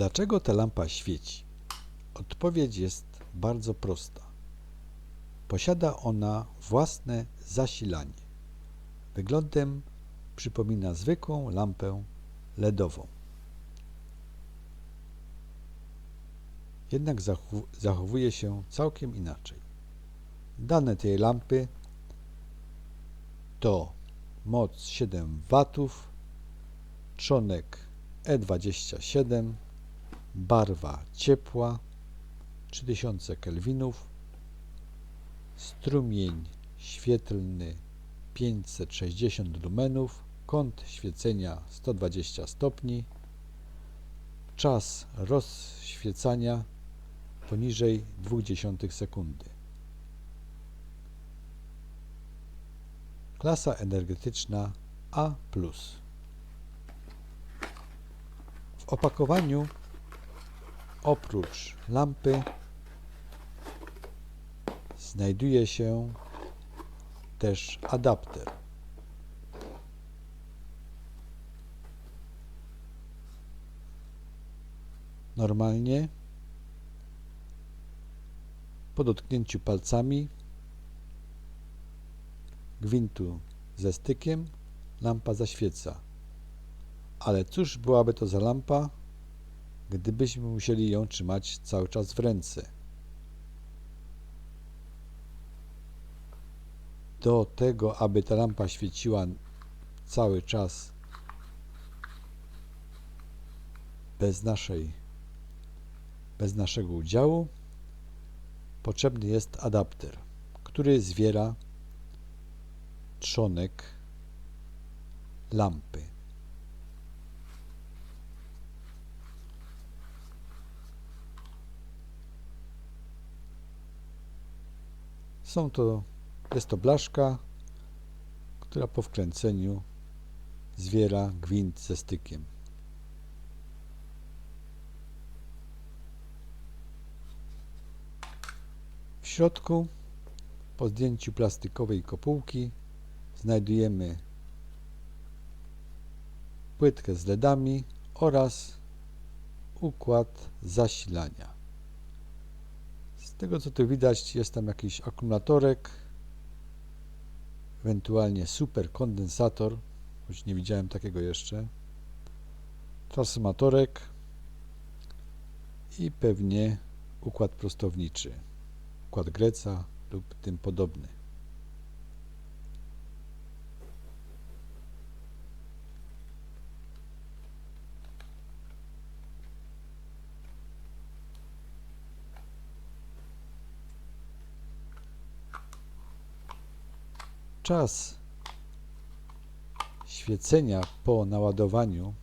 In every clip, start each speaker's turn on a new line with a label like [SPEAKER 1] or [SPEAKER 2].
[SPEAKER 1] Dlaczego ta lampa świeci? Odpowiedź jest bardzo prosta. Posiada ona własne zasilanie. Wyglądem przypomina zwykłą lampę LEDową. Jednak zachow- zachowuje się całkiem inaczej. Dane tej lampy to moc 7 W, trzonek E27, barwa ciepła 3000 kelwinów, strumień świetlny 560 lumenów, kąt świecenia 120 stopni, czas rozświecania poniżej 0,2 sekundy. Klasa energetyczna A+. W opakowaniu oprócz lampy znajduje się też adapter. Normalnie po dotknięciu palcami gwintu ze stykiem lampa zaświeca. Ale cóż byłaby to za lampa, gdybyśmy musieli ją trzymać cały czas w ręce? Do tego, aby ta lampa świeciła cały czas bez naszej bez naszego udziału, potrzebny jest adapter, który zwiera trzonek lampy. Są to, jest to blaszka, która po wkręceniu zwiera gwint ze stykiem. W środku, po zdjęciu plastikowej kopułki, znajdujemy płytkę z LEDami oraz układ zasilania. Tego co tu widać jest tam jakiś akumulatorek, ewentualnie superkondensator, choć nie widziałem takiego jeszcze, transformatorek i pewnie układ prostowniczy, układ Greca lub tym podobny. Czas świecenia po naładowaniu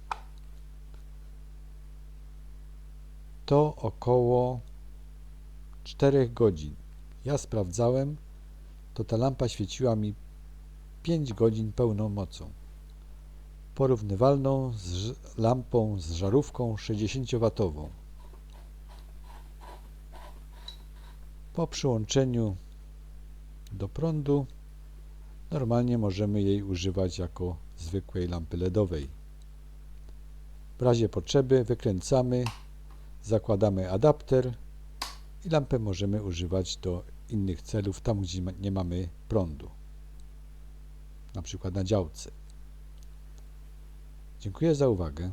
[SPEAKER 1] to około 4 godzin. Ja sprawdzałem, to ta lampa świeciła mi 5 godzin pełną mocą. Porównywalną z lampą z żarówką 60W. Po przyłączeniu do prądu normalnie możemy jej używać jako zwykłej lampy LEDowej. W razie potrzeby wykręcamy, zakładamy adapter i lampę możemy używać do innych celów, tam gdzie nie mamy prądu, na przykład na działce. Dziękuję za uwagę.